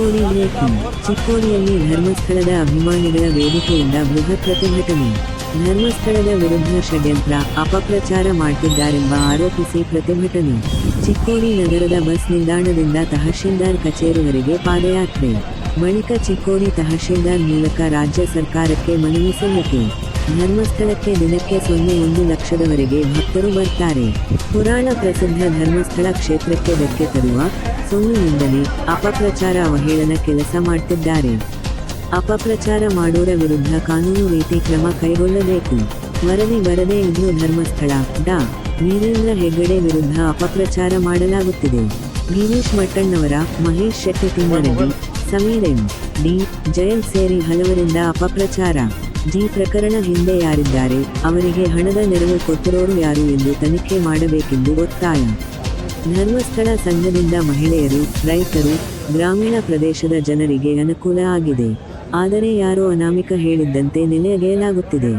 Chikkodi breaking ಚಿಕ್ಕೋಡಿಯಲ್ಲಿ ಧರ್ಮಸ್ಥಳದ ಅಭಿಮಾನಿಗಳ ವೇದಿಕೆಯಿಂದ ಬೃಹತ್ ಪ್ರತಿಭಟನೆ. ಧರ್ಮಸ್ಥಳದ ವಿರುದ್ಧ ಷಡ್ಯಂತ್ರ ಅಪಪ್ರಚಾರ ಮಾಡ್ತಿದ್ದಾರೆಂಬ ಆರೋಪಿಸಿ ಪ್ರತಿಭಟನೆ. ಚಿಕ್ಕೋಡಿ ನಗರದ ಬಸ್ ನಿಲ್ದಾಣದಿಂದ ತಹಶೀಲ್ದಾರ್ ಕಚೇರಿವರೆಗೆ ಪಾದಯಾತ್ರೆ. ಬಳಿಕ ಚಿಕ್ಕೋಡಿ ತಹಶೀಲ್ದಾರ್ ಮೂಲಕ ರಾಜ್ಯ ಸರ್ಕಾರಕ್ಕೆ ಮನವಿ ಸಲ್ಲಿಕೆ. ಧರ್ಮಸ್ಥಳಕ್ಕೆ ದಿನಕ್ಕೆ ಸೊನ್ನೆ ಒಂದು ಲಕ್ಷದವರೆಗೆ ಭಕ್ತರು ಬರ್ತಾರೆ. ಪುರಾಣ ಪ್ರಸಿದ್ಧ ಧರ್ಮಸ್ಥಳ ಕ್ಷೇತ್ರಕ್ಕೆ ಧಕ್ಕೆ ತರುವ ಸುಳ್ಳು ಅಪಪ್ರಚಾರ ಅವಹೇಳನ ಕೆಲಸ ಮಾಡ್ತಿದ್ದಾರೆ. ಅಪಪ್ರಚಾರ ಮಾಡುವರ ವಿರುದ್ಧ ಕಾನೂನು ರೀತಿ ಕ್ರಮ ಕೈಗೊಳ್ಳಬೇಕು. ವರದಿ ಬರದೇ ಇದ್ದು ಧರ್ಮಸ್ಥಳ, ಡಾ. ವೀರೇಂದ್ರ ಹೆಗ್ಗಡೆ ವಿರುದ್ಧ ಅಪಪ್ರಚಾರ ಮಾಡಲಾಗುತ್ತಿದೆ. ಗಿರೀಶ್ ಮಟ್ಟಣ್ಣವರ ಮಹೇಶ್ ಶೆಟ್ಟಿ ತಿಂಗಳಲ್ಲಿ ಸಮೀರ್ ಎಂ ಡಿ. ಜಯಂತ್ ಸೇರಿ ಹಲವರಿಂದ ಅಪಪ್ರಚಾರ. ಜಿ ಪ್ರಕರಣ ಹಿಂದೆ ಯಾರಿದ್ದಾರೆ, ಅವರಿಗೆ ಹಣದ ನೆರವು ಕೊಟ್ಟಿರೋರು ಯಾರು ಎಂದು ತನಿಖೆ ಮಾಡಬೇಕೆಂದು ಒತ್ತಾಯ. ಧರ್ಮಸ್ಥಳ ಸಂಘದಿಂದ ಮಹಿಳೆಯರು, ರೈತರು, ಗ್ರಾಮೀಣ ಪ್ರದೇಶದ ಜನರಿಗೆ ಅನುಕೂಲ ಆಗಿದೆ. ಆದರೆ ಯಾರೋ ಅನಾಮಿಕ ಹೇಳಿದ್ದಂತೆ ನೆಲೆ ಅಗೆಯಲಾಗುತ್ತಿದೆ.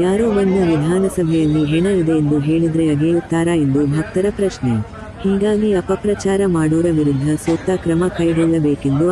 ಯಾರೋ ಬಂದು ವಿಧಾನಸಭೆಯಲ್ಲಿ ಹೆಣ ಇದೆ ಎಂದು ಹೇಳಿದ್ರೆ ಅಗೆಯುತ್ತಾರಾ ಎಂದು ಭಕ್ತರ ಪ್ರಶ್ನೆ. ಹೀಗಾಗಿ ಅಪಪ್ರಚಾರ ಮಾಡೋರ ವಿರುದ್ಧ ಸೂಕ್ತ ಕ್ರಮ ಕೈಗೊಳ್ಳಬೇಕೆಂದು